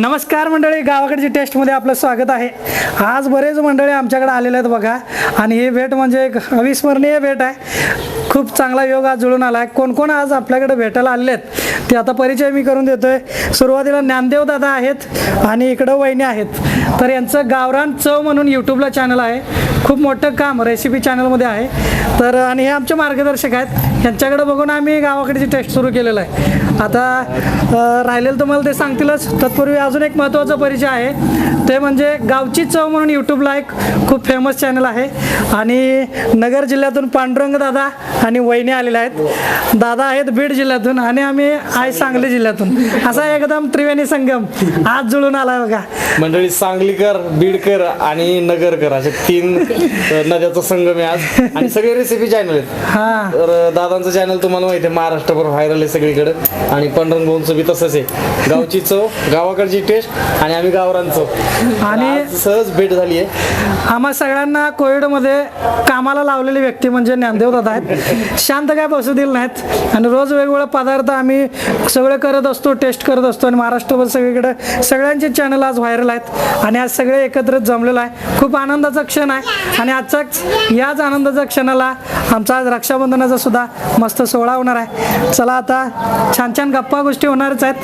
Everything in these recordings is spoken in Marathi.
नमस्कार मंडळी गावाकडची टेस्टमध्ये आपलं स्वागत आहे. आज बरेच मंडळी आमच्याकडे आलेले आहेत बघा. आणि हे भेट म्हणजे एक अविस्मरणीय भेट आहे. खूप चांगला योग आज जुळून आला आहे कोण कोण आज आपल्याकडे भेटायला आलेले आहेत? ते आता परिचय मी करून देतोय. सुरुवातीला ज्ञानदेव दादा आहेत आणि इकडं वहिनी आहेत. तर यांचं गावरान चव म्हणून यूट्यूबला चॅनल आहे. खूप मोठं काम रेसिपी चॅनलमध्ये आहे. तर आणि हे आमचे मार्गदर्शक आहेत. यांच्याकडे बघून आम्ही गावाकडची टेस्ट सुरू केलेलं आहे. आता राहिलेलं तुम्हाला ते सांगतीलच. तत्पूर्वी अजून एक महत्त्वाचा परिचय आहे. ते म्हणजे गावची चव म्हणून यूट्यूबला एक खूप फेमस चॅनल आहे. आणि नगर जिल्ह्यातून पांडुरंग दादा आणि वहिनी आलेल्या आहेत. दादा आहेत बीड जिल्ह्यातून आणि आम्ही आहे सांगली जिल्ह्यातून. असा एकदम त्रिवेणी संगम. आज जुळून आला बघा. मंडळी सांगलीकर बीडकर आणि नगरकर असे तीन नद्याचा संगम आहे आज. आणि सगळे रेसिपी चॅनल आहेत. हां. तर दादांचं चॅनल तुम्हाला माहिती आहे महाराष्ट्रभर व्हायरल आहे सगळीकडे. आणि पंढरंग भाऊंचं बी तसंच आहे. गावची चव गावाकडची टेस्ट आणि आम्ही गावरान चव. आणि- आज सहज भेट झाली आहे. आम्हा सगळ्यांना कोविडमध्ये कामाला लावलेली व्यक्ती म्हणजे ज्ञानदेव दादा आहेत. शांत काय बसू दिलं नाहीत. आणि रोज वेगवेगळे पदार्थ आम्ही सगळे करत असतो टेस्ट करत असतो आणि महाराष्ट्रभर सगळीकडे सगळ्यांचे चॅनल आज व्हायरल आहेत. आणि आज सगळे एकत्रित जमलेलो आहे. खूप आनंदाचा क्षण आहे. आणि आजचाच याच आनंदाच्या क्षणाला आमचा आज रक्षाबंधनाचा सुद्धा मस्त सोहळा होणार आहे. चला आता छान छान गप्पा गोष्टी होणारच आहेत.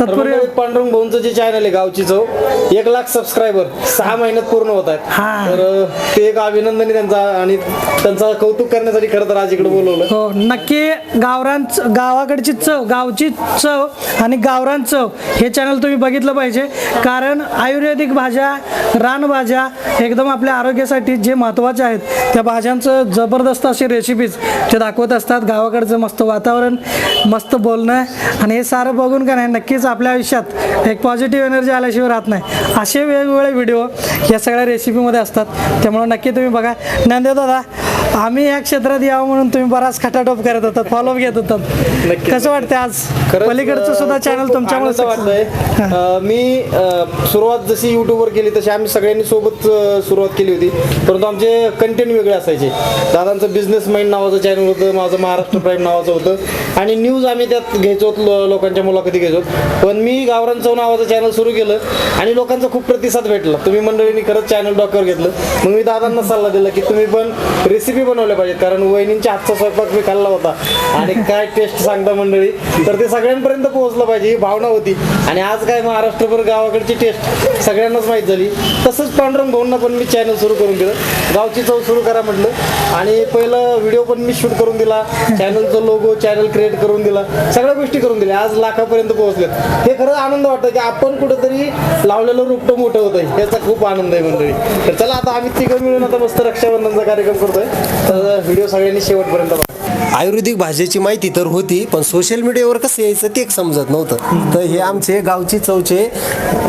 तत्पूर्वी पांडुरंग भाऊंचं जे चॅनल आहे गावची चव एक लाख सबस्क्रायबर सहा महिन्यात पूर्ण होत आहेत. हा. तर ते एक अभिनंदन आहे त्यांचा आणि त्यांचा कौतुक करण्यासाठी खरं तर आज इकडे बोलवलं. हो नक्की गावरान च- गावाकडची चव गावची चव आणि गावरान चव हे चॅनल तुम्ही बघितलं पाहिजे. कारण आयुर्वेदिक भाज्या रानभाज्या एकदम आपल्या आरोग्यासाठी जे महत्त्वाचे आहेत त्या भाज्यांचं जबरदस्त अशी रेसिपीज ते दाखवत असतात. गावाकडचं मस्त वातावरण मस्त बोलणं आणि हे सारं बघून का नाही नक्कीच आपल्या आयुष्यात एक पॉझिटिव्ह एनर्जी आल्याशिवाय राहत नाही. असे वेगवेगळे व्हिडिओ या सगळ्या रेसिपीमध्ये असतात. त्यामुळे नक्की तुम्ही बघा. नंदे दादा आम्ही या क्षेत्रात यावं म्हणून तुम्ही बराच खटाटोप करत होतात फॉलोअप घेत होतात. नक्की. कसं वाटतं आज? पलीकडचं सुद्धा चॅनल तुमच्यामुळे वाटतोय. मी सुरुवात जशी युट्यूबवर केली तशी आम्ही सगळ्यांनी सोबत सुरुवात केली होती. परंतु आमचे कंटेंट वेगळे असायचे. दादांचं बिझनेस माइंड नावाचं चॅनल होतं माझं महाराष्ट्र प्राईम नावाचं होतं. आणि न्यूज आम्ही त्यात घ्यायचो लोकांच्या मुलाखती घ्यायचो. पण मी गावरान चव नावाचं चॅनल सुरू केलं आणि लोकांचा खूप प्रतिसाद भेटला. तुम्ही मंडळींनी खरंच चॅनल डॉक्टर घेतलं. मग मी दादांना सल्ला दिला की तुम्ही पण रेसिपी बनवल्या पाहिजेत. कारण वहिनींच्या हातचा स्वयंपाक मी खाल्ला होता. आणि काय टेस्ट सांगता मंडळी तर ते सगळ्यांपर्यंत पोहोचलं पाहिजे ही भावना होती. आणि आज काय महाराष्ट्रभर गावाकडची टेस्ट सगळ्यांनाच माहीत झाली. तसंच पांडुरंग भाऊंना पण मी चॅनल सुरू करून दिलं. गावची चव सुरू करा म्हटलं. आणि पहिलं व्हिडिओ पण मी शूट करून दिला. चॅनलचं लोगो चॅनल क्रिएट करून दिला. सगळ्या गोष्टी करून दिल्या. आज लाखापर्यंत पोहोचलेत. हे खरं आनंद वाटतं की आपण कुठंतरी लावलेलं रुपटं मोठं होतं याचा खूप आनंद आहे मंडळी. तर चला आता आम्ही तिघं मिळून आता मस्त रक्षाबंधनचा कार्यक्रम करतोय. तर व्हिडिओ सगळ्यांनी शेवटपर्यंत आयुर्वेदिक भाषेची माहिती तर होती पण सोशल मीडियावर कसं यायचं ते एक समजत नव्हतं. तर हे आमचे गावची चौचे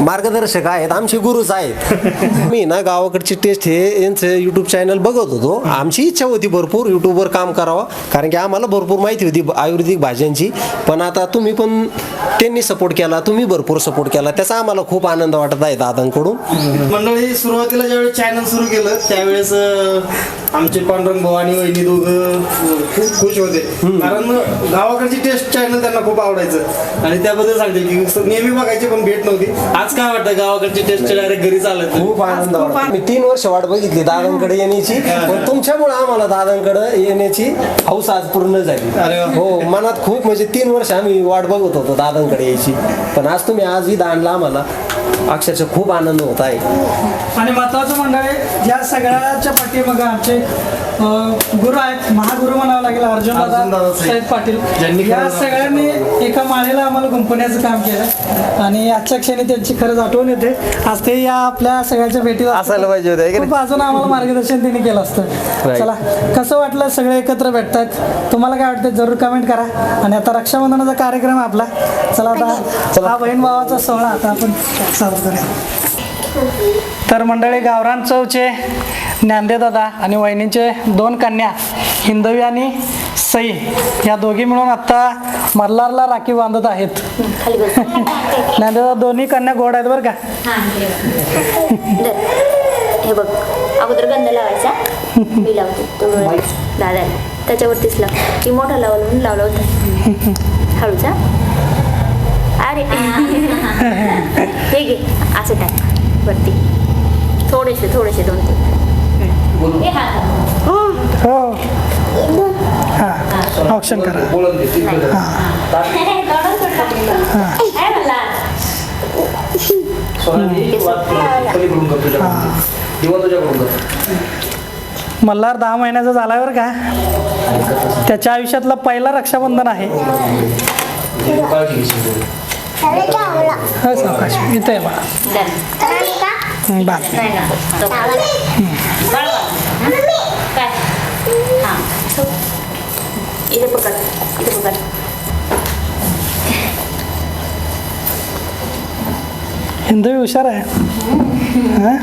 मार्गदर्शक आहेत आमचे गुरुच आहेत. मी ना गावाकडची टेस्ट हे यांचं यूट्यूब चॅनल बघत होतो. आमची इच्छा होती भरपूर यूट्यूबवर काम करावं कारण की आम्हाला भरपूर माहिती होती आयुर्वेदिक भाज्यांची पण आता तुम्ही पण त्यांनी सपोर्ट केला तुम्ही भरपूर सपोर्ट केला त्याचा आम्हाला खूप आनंद वाटत आहे दादांकडून. मंडळी सुरुवातीला ज्यावेळेस चॅनल सुरू केलं त्यावेळेस आमचे पांडुरंग भाऊ आणि वहिनी दोघं खूप खुश होते. कारण गावाकडची टेस्ट चॅनल त्यांना खूप आवडायचं. आणि त्याबद्दल सांगते की नेहमी बघायची पण भेट नव्हती. आज काय वाटतं गावाकडची टेस्ट डायरेक्ट घरी चालत खूप आनंद वाटतो. मी तीन वर्ष वाट बघितली दादांकडे येण्याची. पण तुमच्यामुळे आम्हाला दादांकडे येण्याची हौस आज पूर्ण झाली. हो मनात खूप म्हणजे तीन वर्ष आम्ही वाट बघत होतो दादांकडे यायची. पण आज तुम्ही आजही दांडला आम्हाला. अक्षरशः खूप आनंद होत आहे. आणि महत्वाचं मंडळ या सगळ्याच्या पाठीमागं आमचे अं, गुरु आहेत महागुरु म्हणावं लागेल अर्जुन दादा साहेब. पाटील. या सगळ्यांनी एका माळेला आम्हाला गुंपण्याचं काम केलं. आणि आजच्या क्षणी त्यांची खरंच आठवण येते. आज ते या आपल्या सगळ्याच्या भेटीत. असायला पाहिजे होते, अजून आम्हाला मार्गदर्शन त्यांनी केलं असतं. चला कसं वाटलं सगळे एकत्र भेटतात तुम्हाला काय वाटतं जरूर कमेंट करा. आणि आता रक्षाबंधनाचा कार्यक्रम आपला. चला आता हा बहीण भावाचा सोहळा आता आपण करूया. तर मंडळी गावरान चौचे ज्ञानदेव दादा आणि वहिनींचे दोन कन्या हिंदवी आणि सई या दोघी मिळून आत्ता मल्हारला राखी बांधत आहेत. खाली बस ज्ञानदेव दादा दोन्ही कन्या गोड आहेत बरं का? हां बघ. अगोदर गंध लावायचा. मी लावते तो लावायचा दादाला त्याच्यावरतीच लाव. ती मोठा लावला म्हणून लावला होता. हळूचा अरे हे घे असं टाक वरती थोडेसे थोडेसे दोन तीन हे हात हो हां ऑप्शन करा मल्हार दहा महिन्याचा झाला बरं का? त्याच्या आयुष्यातला पहिला रक्षाबंधन आहे. हो सावकाश इथं आहे बा हं, बा नाही ना तो बाळ बाळ. काय हां इथे पकड इथे पकड हिंदू हुशार आहे हां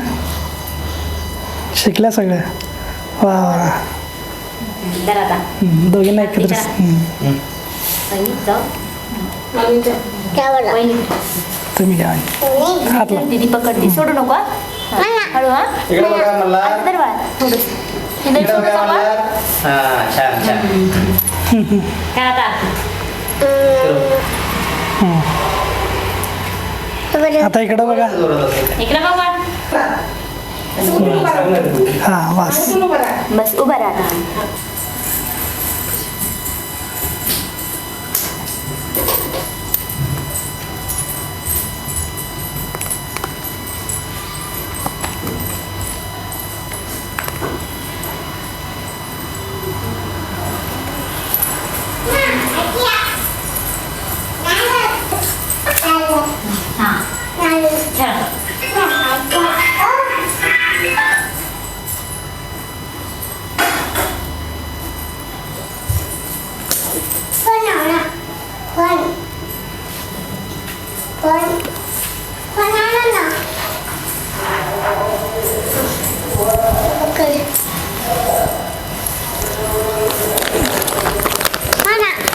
शिकल्या सगळ्या वा वा जरा आता हं, दोघींना एकत्र हं, वहिनी जाऊ वहिनी तुम्ही घ्या हात लाव दीदी पकडते सोडू नको हा? हळू हा इकडे बघा मला आता तर बाळ थोडंस इथे इकडे सोडू बघा नको मला हा छान छान काय आता आता इकडं बघा इकडे बघ बाळ हां वास बस उभा राहा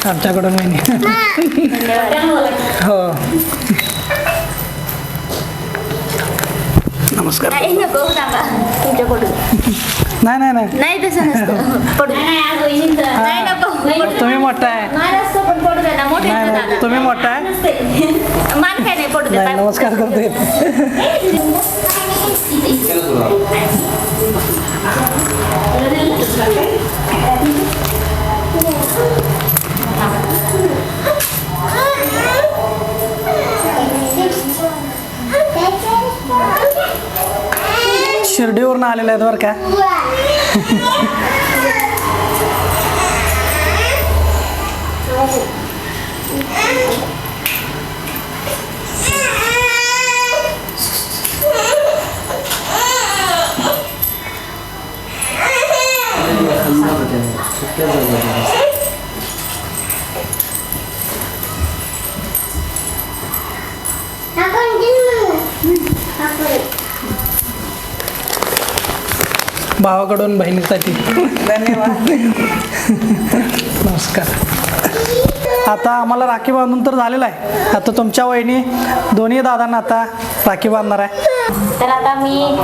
आमच्याकडून महिने धन्यवाद हो नमस्कार नाही नको थांबा तुमच्याकडून नाही नाही नाही। नाही तसं नसतं पडू नाही नको पडू तुम्ही मोठा आहे मान असतो पण पडू द्या ना मोठे नाही, आहेत ना नाही, दादा. तुम्ही मोठा आहे. मान काय नाही पडू नाही द्या नमस्कार करते शिर्डीवरून आलेले आहेत बरं का भावाकडून बहिणीसाठी धन्यवाद. नमस्कार. आता आम्हाला राखी बांधून तर झालेलं आहे. आता तुमच्या वहिनी दोन्ही दादांना आता राखी बांधणार आहे. तर आता मी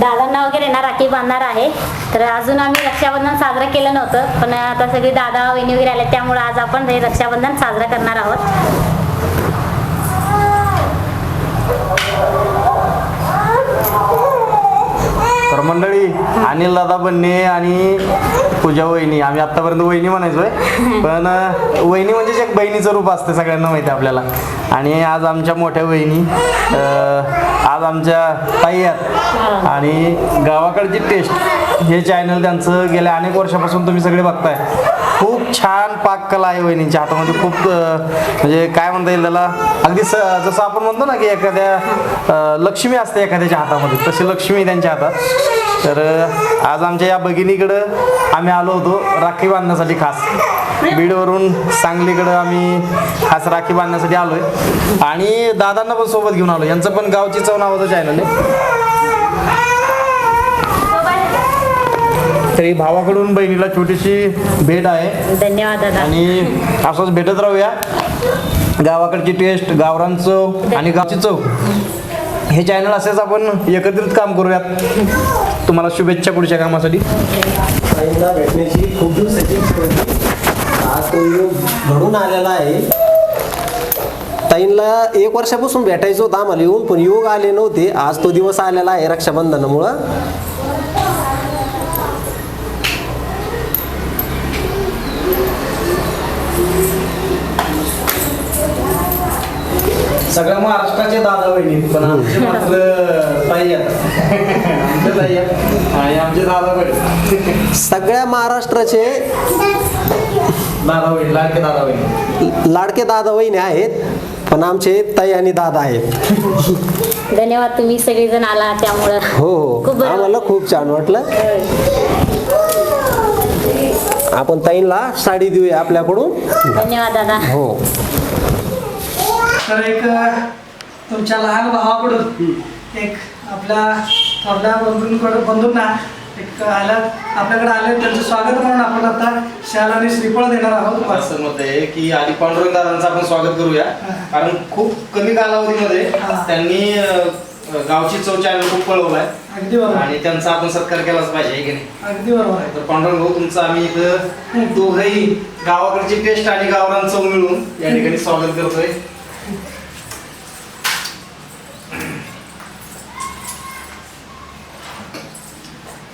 दादांना वगैरे ना राखी बांधणार आहे. तर अजून आम्ही रक्षाबंधन साजरं केलं नव्हतं पण आता सगळे दादा वहिनी वगैरे आले त्यामुळे आज आपण हे रक्षाबंधन साजरं करणार आहोत तर मंडळी अनिल दादा बन्ने आणि पूजा वहिनी. आम्ही आतापर्यंत वहिनी म्हणायचोय पण वहिनी म्हणजे एक बहिणीचं रूप असतं सगळ्यांना माहिती आहे आपल्याला. आणि आज आमच्या मोठ्या वहिनी आज आमच्या ताई आहेत. आणि गावाकडची टेस्ट हे चॅनल त्यांचं गेल्या अनेक वर्षापासून तुम्ही सगळे बघताय. खूप छान पाककला आहे वहिनींच्या हातामध्ये म्हणजे खूप म्हणजे काय म्हणता येईल त्याला? अगदी स जसं आपण म्हणतो ना की एखाद्या लक्ष्मी असते एखाद्याच्या हातामध्ये तशी लक्ष्मी त्यांच्या हातात. तर आज आमच्या या भगिनीकडं आम्ही आलो होतो राखी बांधण्यासाठी खास. बीडवरून सांगलीकडं आम्ही खास राखी बांधण्यासाठी आलोय. आणि दादांना पण सोबत घेऊन आलो यांचं पण गावची चव नावाचं चॅनल आहे तरी भावाकडून बहिणीला छोटीशी भेट आहे. धन्यवाद आणि असंच भेटत राहूया. गावाकडची टेस्ट गावरान चव आणि गावची चव. हे चॅनल असेच आपण एकत्रित काम करूयात. तुम्हाला शुभेच्छा पुढच्या कामासाठी. भेटण्याची खूप दिवसाची आज तो योग घडून आलेला आहे. ताईंला एक वर्षापासून भेटायचं होतं आम्हाला येऊन पण योग आले नव्हते. आज तो दिवस आलेला आहे रक्षाबंधनामुळं. सगळ्या महाराष्ट्राचे दादा बहिणी पण आमचे मात्र ताई आमचे आणि आमचे दादा बहिणी. सगळ्या महाराष्ट्राचे दादा बहिणी लाडके दादा बहिणी. लाडके दादा वहिनी आहेत पण आमचे ताई आणि दादा आहेत. धन्यवाद तुम्ही सगळेजण आला त्यामुळं. हो हो. आम्हाला खूप छान वाटलं. आपण ताईंला साडी देऊया आपल्याकडून. धन्यवाद दादा. हो. तर एक तुमच्या लहान भावाकडून एक आपल्या थोरल्या बंधूंकडून बंधूंना एक आल्या आपल्याकडे आले त्यांचं स्वागत म्हणून आपण आता शाल आणि श्रीफळ देणार आहोत. असं मत आहे की आधी पांडुरंग दादांचं आपण स्वागत करूया. कारण खूप कमी कालावधीमध्ये. त्यांनी गावची चव चॅनल खूप पळवलाय. अगदी बरोबर. आणि त्यांचा आपण सत्कार केलाच पाहिजे की नाही? अगदी बरोबर. आहे तर पांडुरंग भाऊ तुमचं आम्ही इथं दोघंही गावाकडची टेस्ट आणि गावरान चव मिळून या ठिकाणी स्वागत करतोय.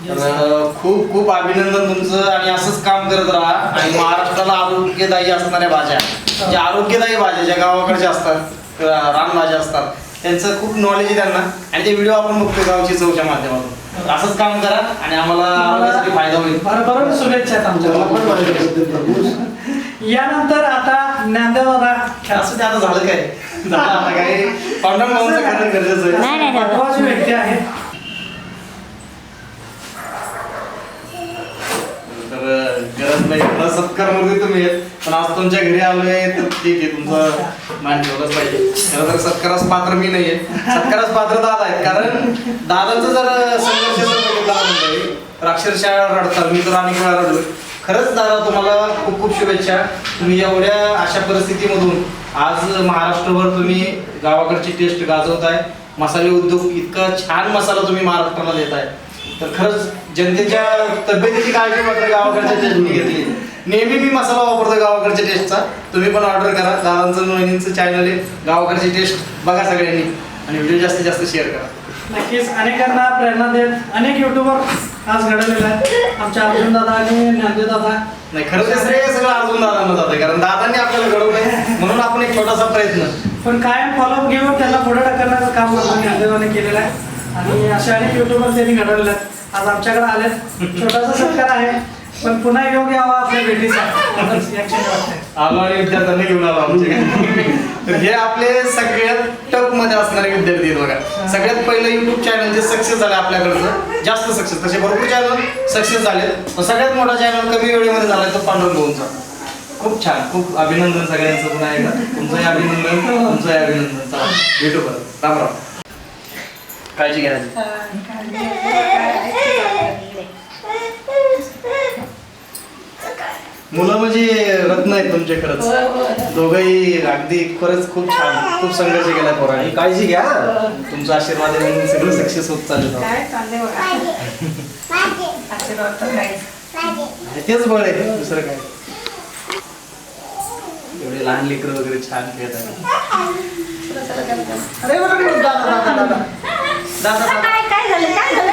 तर खूप खूप अभिनंदन तुमचं आणि असंच काम करत राहा. आणि महाराष्ट्राला आरोग्यदायी असणाऱ्या भाज्या ज्या आरोग्यदायी भाज्या ज्या गावाकडच्या असतात रानभाज्या असतात त्यांचं खूप नॉलेज आहे त्यांना. आणि ते व्हिडिओ आपण बघतो गावची चवच्या माध्यमातून. असंच काम करा आणि आम्हाला आरोग्यासाठी फायदा होईल. बरोबर शुभेच्छा आहेत आमच्या यानंतर आता ज्ञानदेव दादा. असं ते आता झालं काय? झालं आता काय? पांडुरंग भाऊंचं गरजेचं आहे. महत्वाची व्यक्ती आहे तर गरज नाही. मला सत्कारमध्ये तुम्ही. आहेत पण आज तुमच्या घरी आलोय तर ठीक आहे तुमचं मान ठेवलंच पाहिजे. खरं तर सत्कारास पात्र मी नाहीये. सत्कारास पात्र दादा आहेत. कारण दादांचं जर संघर्ष जर बघितला तर अक्षरशः रडतात. मी तर अनेक वेळा रडलो खरंच दादा तुम्हाला खूप खूप शुभेच्छा. तुम्ही एवढ्या अशा परिस्थितीमधून आज महाराष्ट्रभर तुम्ही गावाकडची टेस्ट गाजवताय. मसाले उद्योग इतका छान मसाला तुम्ही महाराष्ट्राला देताय. तर खरंच जनतेच्या तब्येतीची काळजी मात्र गावाकडच्या टेस्टने घेतली. नेहमी मी मसाला वापरतो गावाकडच्या टेस्टचा तुम्ही पण ऑर्डर करा. दादांचं वहिनींचं चॅनल आहे. गावाकडची टेस्ट बघा सगळ्यांनी. आणि व्हिडिओ जास्तीत जास्त शेअर करा. नक्कीच. अनेकांना प्रेरणा देत अनेक युट्यूबर आज घडवलेले आहेत. आमच्या अर्जुन दादा आणि ज्ञानदेव दादा. नाही खरं ते श्रेय सगळं अजून दादांना जातं कारण दादांनी आपल्याला घडवलंय. म्हणून आपण एक छोटासा प्रयत्न. पण कायम फॉलोअप घेऊन त्यांना पुढे ढकलण्याचं काम आपण ज्ञानदेवाने केलेलं आहे. आणि असे अनेक युट्यूबर त्यांनी घडवलेले आज आमच्याकडे आलेत. छोटासा सत्कार आहे पण पुन्हा योग यावा आपल्या भेटीचा आलो आणि विद्यार्थ्यांना घेऊन आलो तर हे आपले सगळ्यात टपमध्ये असणारे विद्यार्थी आहेत बघा. सगळ्यात पहिलं युट्यूब चॅनल जे सक्सेस झालं आपल्याकडचं जास्त सक्सेस तसे भरपूर चॅनल सक्सेस झाले. पण सगळ्यात मोठा चॅनल कमी वेळेमध्ये झाला तो पांडुरंग भाऊंचा. खूप छान. खूप अभिनंदन सगळ्यांचं पुन्हा एकदा. तुमचंही अभिनंदन तुमचंही अभिनंदन. चला भेटू परत राम राम. काळजी घ्या. मुलं म्हणजे रत्न आहेत तुमचे खरंच. दोघंही अगदी खरंच खूप छान खूप संघर्ष केला पोरांनी. काळजी घ्या. तुमचा आशीर्वाद आहे म्हणून सगळं सक्सेस होत चाललं. काय चाललंय बघा. आशीर्वाद तर काहीच. तेच बळ आहे दुसरं काय? एवढे लहान लेकर वगैरे छान खेळत अरे बरं, बरं, दादा, दादा, दादा. दादा, दादा. काय काय झालं काय झालं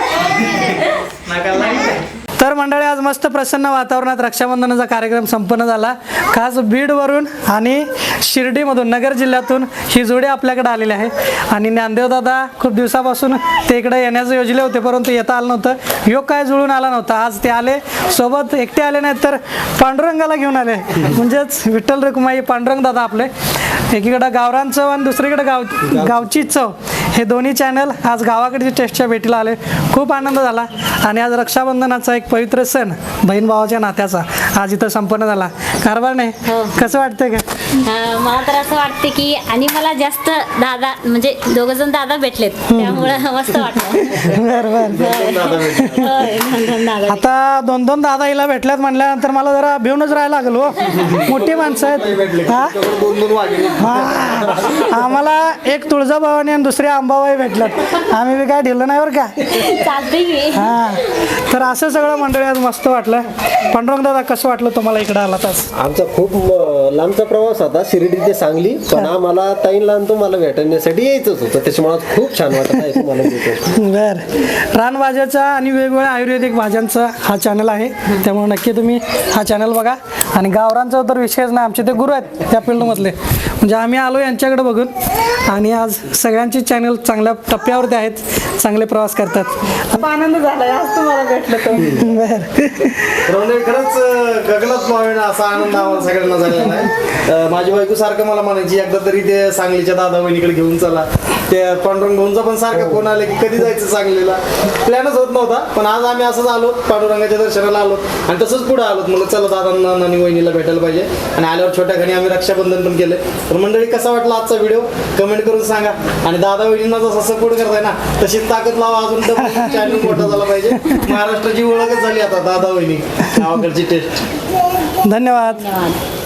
नाकाला लागलं? तर मंडळी आज मस्त प्रसन्न वातावरणात रक्षाबंधनाचा कार्यक्रम संपन्न झाला. खास बीडवरून आणि शिर्डीमधून नगर जिल्ह्यातून ही जोडी आपल्याकडे आलेली आहे. आणि ज्ञानदेव दादा खूप दिवसापासून ते इकडे येण्याचं योजले होते परंतु येता आलं नव्हतं. योग काय जुळून आला नव्हता. आज ते आले. सोबत एकटे आले नाहीत तर पांडुरंगाला घेऊन आले. म्हणजेच विठ्ठल रुक्माई पांडुरंग दादा आपले. एकीकडं गावरान चव आणि दुसरीकडे गाव गावची चव. हे दोन्ही चॅनल आज गावाकडच्या टेस्टच्या भेटीला आले. खूप आनंद झाला. आणि आज रक्षाबंधनाचा एक पवित्र सण बहीण भावाच्या नात्याचा आज इथं संपन्न झाला. कारभार नाही. हो. कसं वाटतंय का? मला तर असं वाटते की आणि मला जास्त दादा म्हणजे दोघ जण दादा भेटलेत. त्यामुळं मस्त वाटलं. दादा आता दोन दोन दादा हिला भेटल्यात म्हणल्यानंतर मला जरा भिवूनच राहायला लागलो हो. मोठी माणसं आहेत. हा? दोन दोन वाघिणी. हा. आम्हाला एक तुळजाभवानी आणि दुसरी अंबाबाई भेटल्यात. आम्ही बी काय ढिलं नाही बरं का? हा. तर असं सगळं मंडळी आज मस्त वाटलं. पांडुरंग दादा कसं वाटलं तुम्हाला इकडे आला तास आमचा खूप लांबचा प्रवास होता शिर्डी ते सांगली. पण आम्हाला ताईंला आणि तुम्हाला भेटण्यासाठी यायचंच होतं. त्याच्यामुळे खूप छान वाटत तुम्हाला भेटून. बर. रानभाज्याचा आणि वेगवेगळ्या आयुर्वेदिक भाज्यांचा हा चॅनल आहे. त्यामुळे नक्की तुम्ही हा चॅनल बघा. आणि गावरांचा तर विषयच नाही. आमचे ते गुरु आहेत त्या फील्डमधले म्हणजे आम्ही आलो यांच्याकडे बघून. आणि आज सगळ्यांचे चॅनल चांगल्या टप्प्यावरती आहेत चांगले प्रवास करतात. आनंद झालाय आज तुम्हाला भेटलं म्हणजे खरंच अं, गगनात मावेना असा आनंद आम्हाला सगळ्यांना झालेला आहे. माझी बायको सारखं मला म्हणायची एकदा तरी ते सांगलीच्या दादा बहिणीकडे घेऊन चला. ते पांडुरंग भाऊंचा पण सारखा फोन आला की कधी जायचं सांगलीला? प्लॅनच होत नव्हता पण आज आम्ही असंच आलो पांडुरंगाच्या दर्शनाला आलो. आणि तसंच पुढे आलो. म्हणलं चला दादांना नानी वहिनीला भेटायला पाहिजे. आणि आल्यावर छोट्या घरी आम्ही रक्षाबंधन पण केलं. तर मंडळी कसा वाटला आजचा व्हिडिओ कमेंट करून सांगा. आणि दादा वहिनींना जसा सपोर्ट करताय ना तशीच ताकद लावा. अजून चॅनल मोठा झाला पाहिजे. महाराष्ट्राची ओळखच झाली आता दादा वहिनी. गावाकडची टेस्ट धन्यवाद.